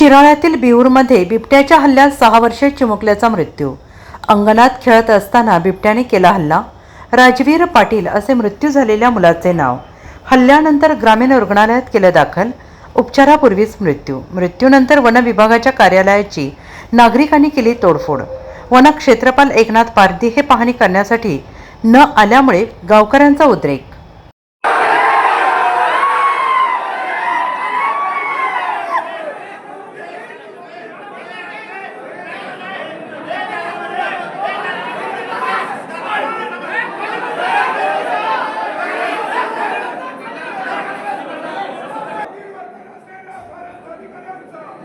शिराळ्यातील बिहूरमध्ये बिबट्याच्या हल्ल्यात सहा वर्षे चिमुकल्याचा मृत्यू. अंगणात खेळत असताना बिबट्याने केला हल्ला. राजवीर पाटील असे मृत्यू झालेल्या मुलाचे नाव. हल्ल्यानंतर ग्रामीण रुग्णालयात केलं दाखल. उपचारापूर्वीच मृत्यू. मृत्यूनंतर वन विभागाच्या कार्यालयाची नागरिकांनी केली तोडफोड. वन क्षेत्रपाल एकनाथ पारधी हे पाहणी करण्यासाठी न आल्यामुळे गावकऱ्यांचा उद्रेक.